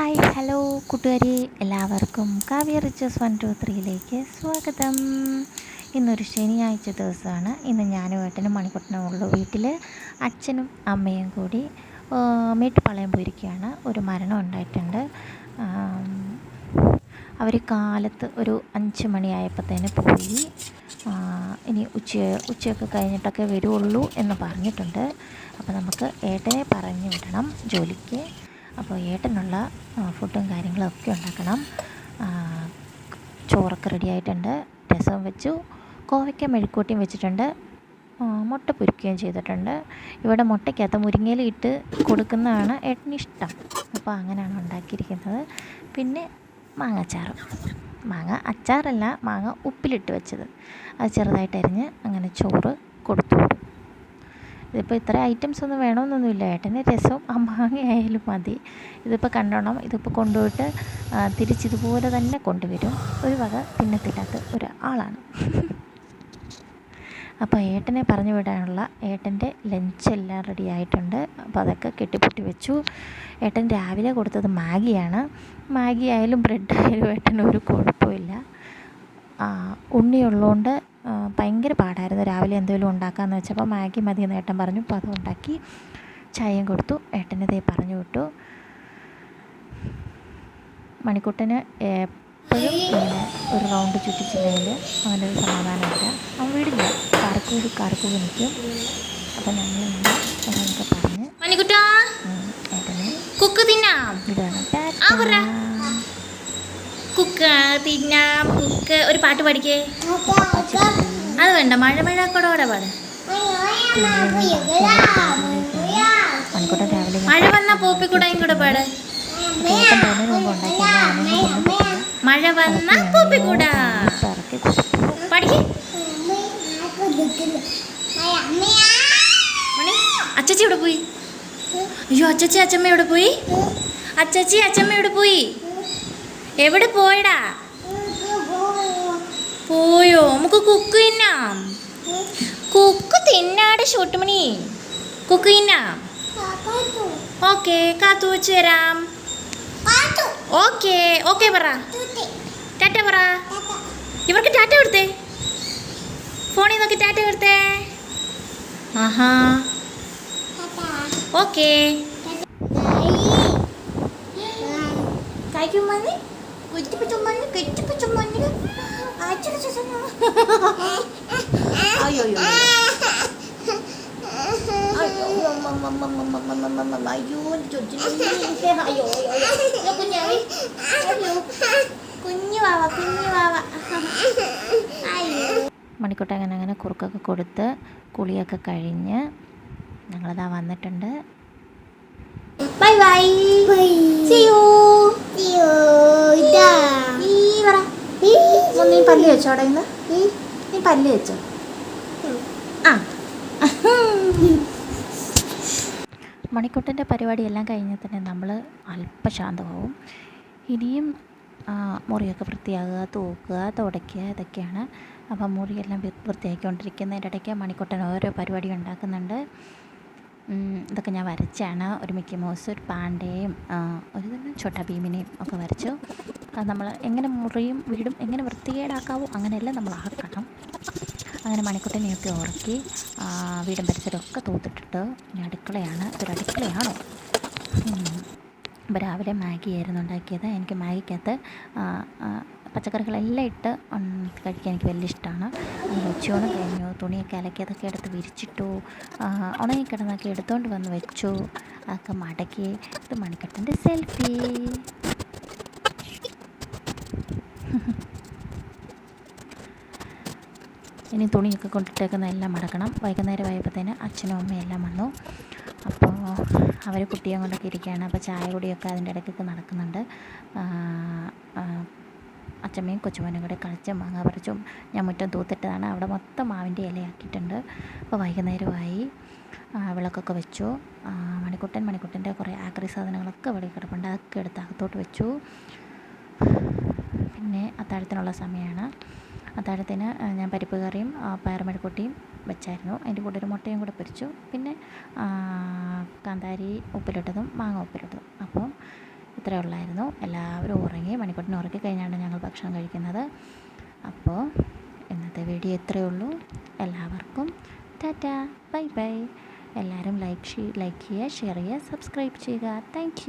Hi hello കൂട്ടുകാരി. എല്ലാവർക്കും Kavya riches one two ത്രീയിലേക്ക് സ്വാഗതം. ഇന്നൊരു ശനിയാഴ്ച ദിവസമാണ്. ഇന്ന് ഞാനും ഏട്ടനും മണിക്കുട്ടനും ഉള്ളു. വീട്ടിൽ അച്ഛനും അമ്മയും കൂടി മേട്ടുപാളയം പോയിരിക്കുകയാണ്. ഒരു മരണം ഉണ്ടായിട്ടുണ്ട്. അവർ കാലത്ത് ഒരു അഞ്ച് മണിയായപ്പോഴത്തേന് പോയി. ഇനി ഉച്ച ഉച്ചയൊക്കെ കഴിഞ്ഞിട്ടൊക്കെ വരുള്ളൂ എന്ന് പറഞ്ഞിട്ടുണ്ട്. അപ്പോൾ നമുക്ക് ഏട്ടനെ പറഞ്ഞു വിടണം ജോലിക്ക്. അപ്പോൾ ഏട്ടനുള്ള ഫുഡും കാര്യങ്ങളും ഒക്കെ ഉണ്ടാക്കണം. ചോറൊക്കെ റെഡി ആയിട്ടുണ്ട്. രസം വെച്ചു. കോവയ്ക്ക മെഴുക്കൂട്ടിയും വെച്ചിട്ടുണ്ട്. മുട്ട പൊരിക്കുകയും ചെയ്തിട്ടുണ്ട്. ഇവിടെ മുട്ടയ്ക്കകത്ത് മുരിങ്ങയിലിട്ട് കൊടുക്കുന്നതാണ് ഏട്ടന് ഇഷ്ടം. അപ്പോൾ അങ്ങനെയാണ് ഉണ്ടാക്കിയിരിക്കുന്നത്. പിന്നെ മാങ്ങാച്ചാറും. മാങ്ങ അച്ചാറല്ല മാങ്ങ ഉപ്പിലിട്ട് വെച്ചത്. അത് ചെറുതായിട്ട് അരിഞ്ഞ് അങ്ങനെ ചോറ് കൊടുത്തു. ഇതിപ്പോൾ ഇത്ര ഐറ്റംസ് ഒന്നും വേണമെന്നൊന്നുമില്ല. ഏട്ടന് രസവും ആ മാങ്ങയായാലും മതി. ഇതിപ്പോൾ കണ്ടോണം. ഇതിപ്പോൾ കൊണ്ടുപോയിട്ട് തിരിച്ചിതുപോലെ തന്നെ കൊണ്ടുവരും. ഒരു വക തിന്നത്തില്ലാത്ത ഒരാളാണ്. അപ്പോൾ ഏട്ടനെ പറഞ്ഞു വിടാനുള്ള ഏട്ടന്റെ ലഞ്ചെല്ലാം റെഡി ആയിട്ടുണ്ട്. അപ്പോൾ അതൊക്കെ കെട്ടിപ്പൊട്ടി വെച്ചു. ഏട്ടൻ രാവിലെ കൊടുത്തത് മാഗിയാണ്. മാഗി ആയാലും ബ്രെഡ് ആയാലും ഏട്ടന് ഒരു കുഴപ്പമില്ല. ഉണ്ണിയുള്ളതുകൊണ്ട് ഭയങ്കര പാടായിരുന്നു. രാവിലെ എന്തെങ്കിലും ഉണ്ടാക്കാമെന്ന് വെച്ചപ്പോൾ മാഗി മതി എന്ന് ഏട്ടൻ പറഞ്ഞു. അപ്പോൾ അത് ഉണ്ടാക്കി ചായയും കൊടുത്തു. ഏട്ടനെ ദേ പറഞ്ഞു വിട്ടു. മണിക്കുട്ടന് എപ്പോഴും ഇങ്ങനെ ഒരു റൗണ്ട് ചുറ്റിച്ചില്ലെങ്കിൽ ഒരു സമാധാനമില്ല. അവൻ വീടില്ല. വിടില്ല വീട് കറക്കൂടി നിൽക്കും. അപ്പം ഞങ്ങൾ പറഞ്ഞ് ഏട്ടനെ കുക്ക് തിന്നാം. പറ. കുക്ക് തിന്നാം കുക്ക്. ഒരു പാട്ട് പാടിക്കേ? അത് വേണ്ട മഴ മഴ കൊടോടെ പാട് മഴ വന്ന പോപ്പി പോപ്പിക്കുടയും കൂടെ പാട്. മഴ വന്ന പോപ്പി പാടിക്കേ? മണി അച്ചച്ചി ഇവിടെ പോയി? അയ്യോ അച്ചച്ചി അച്ചമ്മ ഇവിടെ പോയി? അച്ചച്ചി അച്ചമ്മ ഇവിടെ പോയി? എവിടെ പോയടാ? പോയോ? നമുക്ക് കുക്ക് തിന്നാം. കുക്ക് തിന്നാട് ഷൂട്ടുമണി. കുക്ക് തിന്നാം. ഓക്കെ കാത്തു വെച്ച് തരാം ഓക്കെ ഓക്കെ പറ. ടാറ്റ പറ. ഇവർക്ക് ടാറ്റ കൊടുത്തേ. ഫോണിൽ നോക്കി ടാറ്റ കൊടുത്തേ. ആഹാ. ഓക്കെ. കഴിക്കുമ്പോൾ അയ്യോ അയ്യോ അയ്യോ കുഞ്ഞാവി അയ്യോ കുഞ്ഞു വാവ മണിക്കൂട്ടൻ അങ്ങനെ അങ്ങനെ കുറുക്കൊക്കെ കൊടുത്ത് കുളിയൊക്കെ കഴിഞ്ഞ് ഞങ്ങളിതാ വന്നിട്ടുണ്ട് ബൈ ബൈ യു നീ പറ നീ പല്ല് വെച്ചോടെ ഇന്ന് ഈ നീ പല്ല് വെച്ചോ. ആ. മണിക്കൂട്ടിന്റെ പരിപാടിയെല്ലാം കഴിഞ്ഞാൽ തന്നെ നമ്മൾ അല്പശാന്തമാവും. ഇനിയും മുറിയൊക്കെ വൃത്തിയാകുക തൂക്കുക തുടയ്ക്കുക ഇതൊക്കെയാണ്. അപ്പം മുറിയെല്ലാം വൃത്തിയാക്കിക്കൊണ്ടിരിക്കുന്നതിന്റെ ഇടയ്ക്ക് മണിക്കൂട്ടൻ ഓരോ പരിപാടി ഉണ്ടാക്കുന്നുണ്ട്. ഇതൊക്കെ ഞാൻ വരച്ചാണ്. ഒരു മിക്കി മൗസ് ഒരു പാണ്ടയും ഒരു തന്നെ ഭീമിനെയും ഒക്കെ വരച്ചു. അത് നമ്മൾ എങ്ങനെ മുറിയും വീടും എങ്ങനെ വൃത്തികേടാക്കാവോ അങ്ങനെയെല്ലാം നമ്മൾ ആക്കണം അങ്ങനെ മണിക്കുട്ടനെയൊക്കെ ഉറക്കി വീടും പരിസരമൊക്കെ തൂത്തിട്ടിട്ട് ഞാൻ അടുക്കളയാണ്. ഇതൊരു അടുക്കളയാണോ? അപ്പോൾ രാവിലെ മാഗി ആയിരുന്നു ഉണ്ടാക്കിയത്. എനിക്ക് മാഗിക്കകത്ത് പച്ചക്കറികളെല്ലാം ഇട്ട് കഴിക്കാൻ എനിക്ക് വലിയ ഇഷ്ടമാണ്. ഉച്ചയോണം കഴിഞ്ഞു. തുണിയൊക്കെ അലക്കിയതൊക്കെ എടുത്ത് വിരിച്ചിട്ടു. ഉണങ്ങി ഉണങ്ങിക്കിടന്നൊക്കെ എടുത്തുകൊണ്ട് വന്ന് വെച്ചു. അതൊക്കെ മടക്കി. ഇത് മണിക്കട്ടന്റെ സെൽഫി. ഇനി തുണിയൊക്കെ കൊണ്ടിട്ടേക്കുന്ന എല്ലാം മടക്കണം. വൈകുന്നേരം ആയപ്പോഴത്തേന് അച്ഛനും അമ്മയും എല്ലാം വന്നു. അപ്പോൾ അവർ കുട്ടിയെ കൊണ്ടൊക്കെ ഇരിക്കുകയാണ്. അപ്പോൾ ചായ കുടിയൊക്കെ അതിന്റെ ഇടയ്ക്കൊക്കെ നടക്കുന്നുണ്ട്. അച്ഛമ്മയും കൊച്ചുമോനും കൂടെ കളിച്ചും മാങ്ങ പറിച്ചും ഞാൻ മുറ്റം തൂത്തിട്ടതാണ്. അവിടെ മൊത്തം മാവിന്റെ ഇലയാക്കിയിട്ടുണ്ട്. അപ്പോൾ വൈകുന്നേരമായി വിളക്കൊക്കെ വെച്ചു. മണിക്കുട്ടൻ മണിക്കുട്ടന്റെ കുറേ ആക്രി സാധനങ്ങളൊക്കെ വെളി കിടപ്പുണ്ട്. അതൊക്കെ എടുത്ത് അകത്തോട്ട് വെച്ചു. പിന്നെ അത്താഴത്തിനുള്ള സമയമാണ്. അത്താഴത്തിന് ഞാൻ പരിപ്പ് കറിയും പയർ പയറുമെഴുക്കുട്ടിയും വെച്ചായിരുന്നു. അതിന്റെ കൂടെ ഒരു മുട്ടയും കൂടെ പൊരിച്ചു. പിന്നെ കാന്താരി ഉപ്പിലിട്ടതും മാങ്ങ ഉപ്പിലിട്ടതും. അപ്പം ഇത്രയേ ഉള്ളായിരുന്നു. എല്ലാവരും ഉറങ്ങി മണിക്കൂട്ടിന് ഉറക്കി കഴിഞ്ഞാണ് ഞങ്ങൾ ഭക്ഷണം കഴിക്കുന്നത്. അപ്പോൾ ഇന്നത്തെ വീഡിയോ ഇത്രയേ ഉള്ളൂ. എല്ലാവർക്കും ടാറ്റ. Bye bye. എല്ലാവരും ലൈക്ക് ലൈക്ക് ചെയ്യുക ഷെയർ ചെയ്യുക സബ്സ്ക്രൈബ് ചെയ്യുക. താങ്ക്